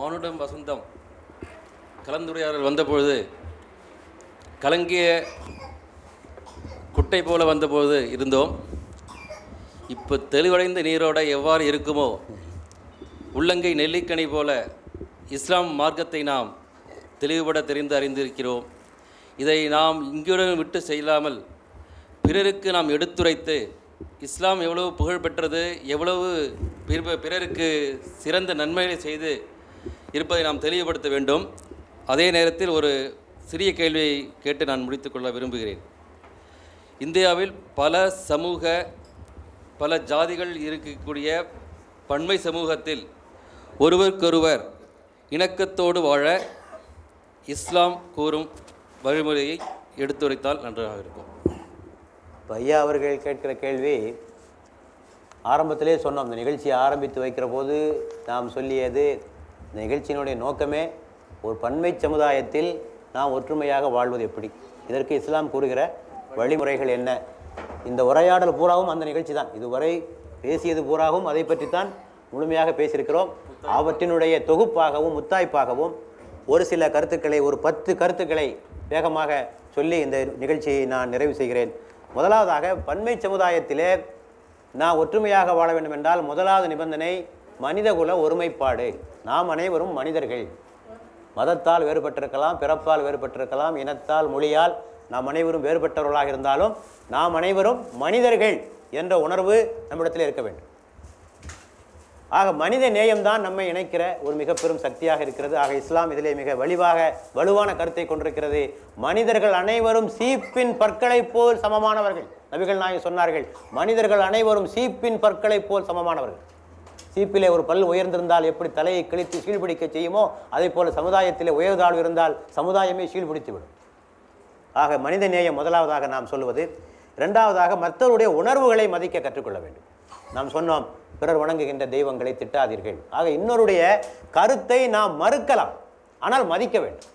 மானுடம் வசந்தம். கலந்துரையாடல் வந்தபொழுது கலங்கிய குட்டை போல வந்தபோது இருந்தோம். இப்போ தெளிவடைந்த நீரோட எவ்வாறு இருக்குமோ உள்ளங்கை நெல்லிக்கணி போல இஸ்லாம் மார்க்கத்தை நாம் தெளிவுபட தெரிந்து அறிந்திருக்கிறோம். இதை நாம் இங்குடன் விட்டு செய்யலாமல் பிறருக்கு நாம் எடுத்துரைத்து இஸ்லாம் எவ்வளவு புகழ் பெற்றது எவ்வளவு பிற- பிறருக்கு சிறந்த நன்மைகளை செய்து இருப்பதை நாம் தெளிவுபடுத்த வேண்டும். அதே நேரத்தில் ஒரு சிறிய கேள்வியை கேட்டு நான் முடித்துக்கொள்ள விரும்புகிறேன். இந்தியாவில் பல சமூக பல ஜாதிகள் இருக்கக்கூடிய பன்மை சமூகத்தில் ஒருவருக்கொருவர் இணக்கத்தோடு வாழ இஸ்லாம் கூறும் வழிமுறையை எடுத்துரைத்தால் நன்றாக இருக்கும். ஐயா அவர்கள் கேட்கிற கேள்வி ஆரம்பத்திலே சொன்னோம். இந்த நிகழ்ச்சியை ஆரம்பித்து வைக்கிற போது நாம் சொல்லியது இந்த நிகழ்ச்சியினுடைய நோக்கமே ஒரு பன்மை சமுதாயத்தில் நாம் ஒற்றுமையாக வாழ்வது எப்படி? இதற்கு இஸ்லாம் கூறுகிற வழிமுறைகள் என்ன? இந்த உரையாடல் பூராவும் அந்த நிகழ்ச்சி தான். இதுவரை பேசியது பூராவும் அதை பற்றித்தான் முழுமையாக பேசியிருக்கிறோம். அவற்றினுடைய தொகுப்பாகவும் முத்தாய்ப்பாகவும் ஒரு சில கருத்துக்களை ஒரு பத்து கருத்துக்களை வேகமாக சொல்லி இந்த நிகழ்ச்சியை நான் நிறைவு செய்கிறேன். முதலாவதாக பன்மை சமுதாயத்திலே நான் ஒற்றுமையாக வாழ வேண்டும் என்றால் முதலாவது நிபந்தனை மனிதகுல ஒருமைப்பாடு. நாம் அனைவரும் மனிதர்கள். மதத்தால் வேறுபட்டிருக்கலாம் பிறப்பால் வேறுபட்டிருக்கலாம் இனத்தால் மொழியால் நாம் அனைவரும் வேறுபட்டவர்களாக இருந்தாலும் நாம் அனைவரும் மனிதர்கள் என்ற உணர்வு நம்மிடத்தில் இருக்க வேண்டும். ஆக மனித நேயம்தான் நம்மை இணைக்கிற ஒரு மிக பெரும் சக்தியாக இருக்கிறது. ஆக இஸ்லாம் இதிலே மிக வலிவாக வலுவான கருத்தை கொண்டிருக்கிறது. மனிதர்கள் அனைவரும் சீப்பின் பற்களைப் போல் சமமானவர்கள். நபிகள் நாயகம் சொன்னார்கள் மனிதர்கள் அனைவரும் சீப்பின் பற்களைப் போல் சமமானவர்கள். சீப்பிலே ஒரு பல் உயர்ந்திருந்தால் எப்படி தலையை கிழித்து சீழ்பிடிக்க செய்யுமோ அதே போல சமுதாயத்திலே உயர்தாழ்வு இருந்தால் சமுதாயமே சீழ்பிடித்துவிடும். ஆக மனித நேயம் முதலாவதாக நாம் சொல்லுவது இரண்டாவதாக மற்றவருடைய உணர்வுகளை மதிக்க கற்றுக்கொள்ள வேண்டும். நாம் சொன்னோம் பிறர் வணங்குகின்ற தெய்வங்களை திட்டாதீர்கள். ஆக இன்னொருடைய கருத்தை நாம் மறுக்கலாம் ஆனால் மதிக்க வேண்டும்.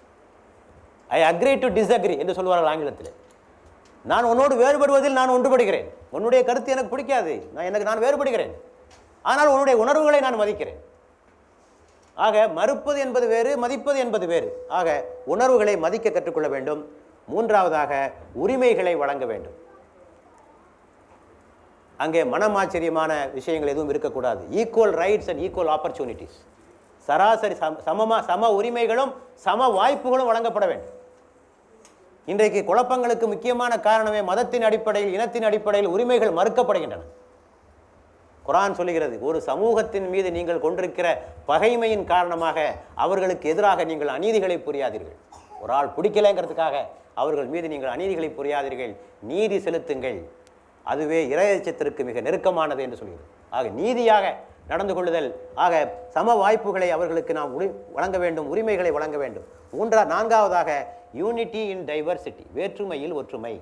ஐ அக்ரி டு டிஸ்அக்ரி என்று சொல்வார்கள் ஆங்கிலத்தில். நான் உன்னோடு வேறுபடுவதில் நான் ஒன்றுபடுகிறேன். உன்னுடைய கருத்து எனக்கு பிடிக்காது. நான் எனக்கு நான் வேறுபடுகிறேன். ஆனால் உன்னுடைய உணர்வுகளை நான் மதிக்கிறேன். ஆக மறுப்பது என்பது வேறு மதிப்பது என்பது வேறு. ஆக உணர்வுகளை மதிக்க கற்றுக்கொள்ள வேண்டும். மூன்றாவதாக உரிமைகளை வழங்க வேண்டும். அங்கே மனமாச்சரியமான விஷயங்கள் எதுவும் இருக்கக்கூடாது. Equal rights and equal opportunities சராசரி சம சமமாக சம உரிமைகளும் சம வாய்ப்புகளும் வழங்கப்பட வேண்டும். இன்றைக்கு குழப்பங்களுக்கு முக்கியமான காரணமே மதத்தின் அடிப்படையில் இனத்தின் அடிப்படையில் உரிமைகள் மறுக்கப்படுகின்றன. குரான் சொல்லுகிறது ஒரு சமூகத்தின் மீது நீங்கள் கொண்டிருக்கிற பகைமையின் காரணமாக அவர்களுக்கு எதிராக நீங்கள் அநீதிகளை புரியாதீர்கள். ஒரு ஆள் பிடிக்கலைங்கிறதுக்காக அவர்கள் மீது நீங்கள் அநீதிகளை புரியாதீர்கள். நீதி செலுத்துங்கள். அதுவே இரையச்சத்திற்கு மிக நெருக்கமானது என்று சொல்கிறது. ஆக நீதியாக நடந்து கொள்ளுதல் ஆக சம வாய்ப்புகளை அவர்களுக்கு நாம் உரி வழங்க வேண்டும் உரிமைகளை வழங்க வேண்டும். மூன்றா நான்காவதாக யூனிட்டி இன் டைவர்சிட்டி வேற்றுமையில் ஒற்றுமை.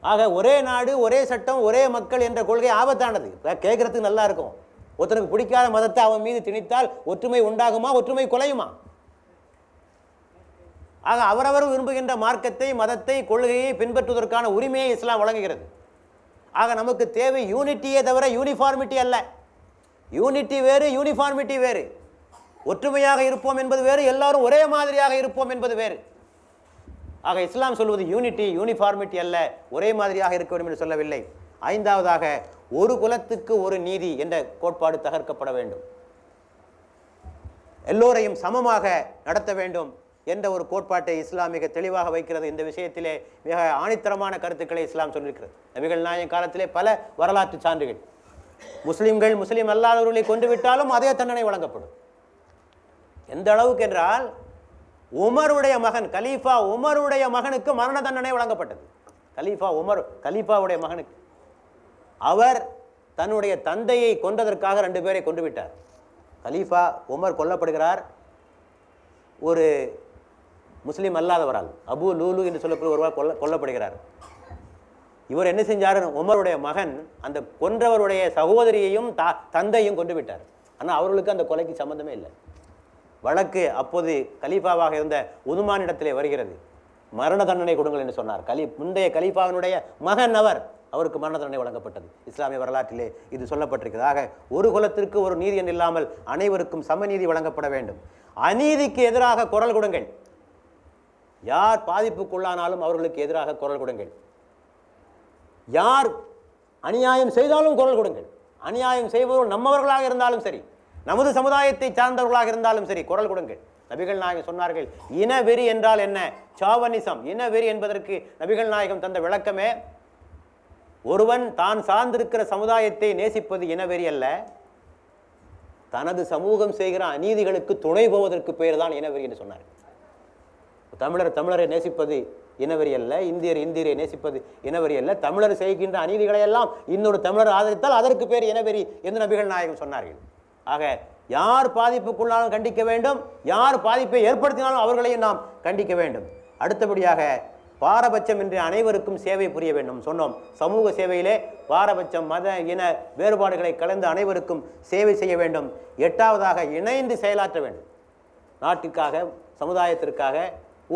ஆக ஒரே நாடு ஒரே சட்டம் ஒரே மக்கள் என்ற கொள்கை ஆபத்தானது. கேட்குறதுக்கு நல்லா இருக்கும். ஒருத்தனுக்கு பிடிக்காத மதத்தை அவன் மீது திணித்தால் ஒற்றுமை உண்டாகுமா ஒற்றுமை குலையுமா? ஆக அவரவர் விரும்புகின்ற மார்க்கத்தை மதத்தை கொள்கையை பின்பற்றுவதற்கான உரிமையை இஸ்லாம் வழங்குகிறது. ஆக நமக்கு தேவை யூனிட்டியே தவிர யூனிஃபார்மிட்டி அல்ல. யூனிட்டி வேறு யூனிஃபார்மிட்டி வேறு. ஒற்றுமையாக இருப்போம் என்பது வேறு எல்லாரும் ஒரே மாதிரியாக இருப்போம் என்பது வேறு. ஆக இஸ்லாம் சொல்வது யூனிட்டி யூனிஃபார்மிட்டி அல்ல. ஒரே மாதிரியாக இருக்க வேண்டும் என்று சொல்லவில்லை. ஐந்தாவதாக ஒரு குலத்துக்கு ஒரு நீதி என்ற கோட்பாடு தகர்க்கப்பட வேண்டும். எல்லோரையும் சமமாக நடத்த வேண்டும் என்ற ஒரு கோட்பாட்டை இஸ்லாம் மிக தெளிவாக வைக்கிறது. இந்த விஷயத்திலே மிக ஆணித்தரமான கருத்துக்களை இஸ்லாம் சொல்லியிருக்கிறது. நபிகள் நாயன் காலத்திலே பல வரலாற்று சான்றுகள். முஸ்லிம்கள் முஸ்லீம் அல்லாதவர்களை கொண்டு விட்டாலும் அதே தண்டனை வழங்கப்படும். எந்த அளவுக்கு என்றால் உமருடைய மகன் கலீஃபா உமருடைய மகனுக்கு மரண தண்டனை வழங்கப்பட்டது. கலீஃபா உமர் கலீஃபாவுடைய மகனுக்கு. அவர் தன்னுடைய தந்தையை கொன்றதற்காக ரெண்டு பேரை கொண்டு விட்டார். கலீஃபா உமர் கொல்லப்படுகிறார். ஒரு முஸ்லீம் அல்லாதவரால் அபு லூலு என்று சொல்லக்கூடிய ஒருவர் கொல்ல கொல்லப்படுகிறார். இவர் என்ன செஞ்சார் உமருடைய மகன் அந்த கொன்றவருடைய சகோதரியையும் தா தந்தையும் கொண்டு விட்டார். ஆனால் அவர்களுக்கு அந்த கொலைக்கு சம்மந்தமே இல்லை. வழக்கு அப்போது கலீஃபாவாக இருந்த உதுமானிடத்திலே வருகிறது. மரண தண்டனை கொடுங்கள் என்று சொன்னார். கலி முந்தைய கலீஃபாவினுடைய மகன் அவர் அவருக்கு மரண தண்டனை வழங்கப்பட்டது. இஸ்லாமிய வரலாற்றிலே இது சொல்லப்பட்டிருக்கிறதாக ஒரு குலத்திற்கு ஒரு நீதி என்று இல்லாமல் அனைவருக்கும் சமநீதி வழங்கப்பட வேண்டும். அநீதிக்கு எதிராக குரல் கொடுங்கள். யார் பாதிப்புக்குள்ளானாலும் அவர்களுக்கு எதிராக குரல் கொடுங்கள். யார் அநியாயம் செய்தாலும் குரல் கொடுங்கள். அநியாயம் செய்பவர்கள் நம்மவர்களாக இருந்தாலும் சரி. நமது சமுதாயத்தை சார்ந்தவர்களாக இருந்தாலும் சரி குரல் கொடுங்கள். நபிகள் நாயகம் சொன்னார்கள் இனவெறி என்றால் என்ன? சாவனிசம். இனவெறி என்பதற்கு நபிகள் நாயகம் தந்த விளக்கமே ஒருவன் தான் சார்ந்திருக்கிற சமுதாயத்தை நேசிப்பது இனவெறி அல்ல. தனது சமூகம் செய்கிற அநீதிகளுக்கு துணை போவதற்கு பெயர் தான் இனவெறி என்று சொன்னார். தமிழர் தமிழரை நேசிப்பது இனவெறி அல்ல இந்தியர் இந்தியரை நேசிப்பது இனவெறி அல்ல. தமிழர் செய்கின்ற அநீதிகளை எல்லாம் இன்னொரு தமிழர் ஆதரித்தால் அதற்கு பேர் இனவெறி என்று நபிகள் நாயகம் சொன்னார்கள். ஆக யார் பாதிப்புக்குள்ளாலும் கண்டிக்க வேண்டும். யார் பாதிப்பை ஏற்படுத்தினாலும் அவர்களையும் நாம் கண்டிக்க வேண்டும். அடுத்தபடியாக பாரபட்சம் என்று அனைவருக்கும் சேவை புரிய வேண்டும். சொன்னோம் சமூக சேவையிலே பாரபட்சம் மத இன வேறுபாடுகளை கலந்து அனைவருக்கும் சேவை செய்ய வேண்டும். எட்டாவதாக இணைந்து செயலாற்ற வேண்டும். நாட்டிற்காக சமுதாயத்திற்காக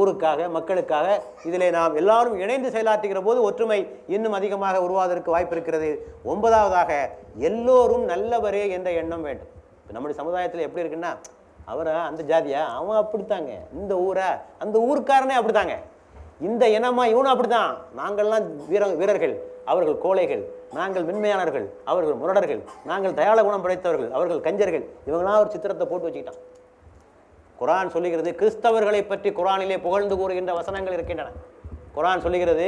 ஊருக்காக மக்களுக்காக இதிலே நாம் எல்லாரும் இணைந்து செயலாற்றுகிற போது ஒற்றுமை இன்னும் அதிகமாக உருவாவதற்கு வாய்ப்பு இருக்கிறது ஒன்பதாவதாக எல்லோரும் நல்லவரே என்ற எண்ணம் வேண்டும். இப்போ நம்முடைய சமுதாயத்தில் எப்படி இருக்குன்னா அவரை அந்த ஜாதியா அவன் அப்படித்தாங்க. இந்த ஊரா அந்த ஊருக்காரனே அப்படித்தாங்க. இந்த இனமா இவனும் அப்படித்தான். நாங்கள்லாம் வீர வீரர்கள் அவர்கள் கோழைகள் நாங்கள் மென்மையானவர்கள் அவர்கள் முரடர்கள் நாங்கள் தயாள குணம் படைத்தவர்கள் அவர்கள் கஞ்சர்கள் இவங்களாம் ஒரு சித்திரத்தை போட்டு வச்சுக்கிட்டான். குரான் சொல்லுகிறது கிறிஸ்தவர்களை பற்றி குரானிலே புகழ்ந்து கூறுகின்ற வசனங்கள் இருக்கின்றன. குரான் சொல்லுகிறது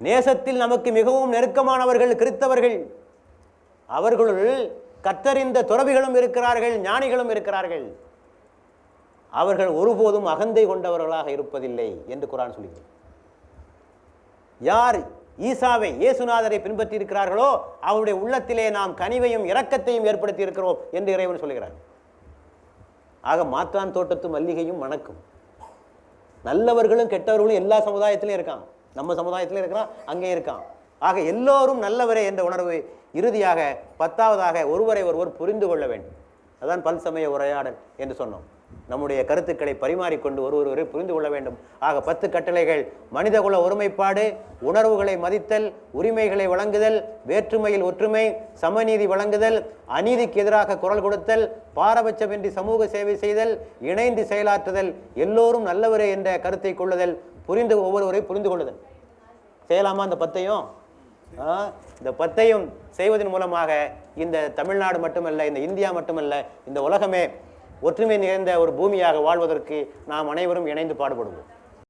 நேசத்தில் நமக்கு மிகவும் நெருக்கமானவர்கள் கிறிஸ்தவர்கள் அவர்களுள் கத்தறிந்த துறவிகளும் இருக்கிறார்கள் ஞானிகளும் இருக்கிறார்கள். அவர்கள் ஒருபோதும் அகந்தை கொண்டவர்களாக இருப்பதில்லை என்று குரான் சொல்லுகிறது. யார் ஈசாவை இயேசுநாதரை பின்பற்றி இருக்கிறார்களோ அவருடைய உள்ளத்திலே நாம் கனிவையும் இரக்கத்தையும் ஏற்படுத்தி இருக்கிறோம் என்று இறைவன் சொல்கிறார் ஆக மாத்தான் தோட்டத்து மல்லிகையும் மணக்கும் நல்லவர்களும் கெட்டவர்களும் எல்லா சமுதாயத்திலையும் இருக்கான். நம்ம சமுதாயத்திலையும் இருக்கிறான் அங்கே இருக்கான். ஆக எல்லோரும் நல்லவரே என்ற உணர்வு இறுதியாக பத்தாவதாக ஒருவரை ஒருவர் புரிந்து கொள்ள வேண்டும். அதான் பல்சமய உரையாடல் என்று சொன்னோம். நம்முடைய கருத்துக்களை பரிமாறிக்கொண்டு ஒருவரை புரிந்து கொள்ள வேண்டும். ஆக பத்து கட்டளைகள். மனிதகுல ஒருமைப்பாடு உணர்வுகளை மதித்தல் உரிமைகளை வழங்குதல் வேற்றுமையில் ஒற்றுமை சமநீதி வழங்குதல் அநீதிக்கு எதிராக குரல் கொடுத்தல் பாரபட்சமின்றி சமூக சேவை செய்தல் இணைந்து செயலாற்றுதல் எல்லோரும் நல்லவரே என்ற கருத்தை கொள்ளுதல் புரிந்து ஒவ்வொருவரை புரிந்து கொள்ளுதல். செய்யலாமா அந்த பத்தையும்? இந்த பத்தையும் செய்வதன் மூலமாக இந்த தமிழ்நாடு மட்டுமல்ல இந்த இந்தியா மட்டுமல்ல இந்த உலகமே ஒற்றுமை நிறைந்த ஒரு பூமியாக வாழ்வதற்கு நாம் அனைவரும் இணைந்து பாடுபடுவோம்.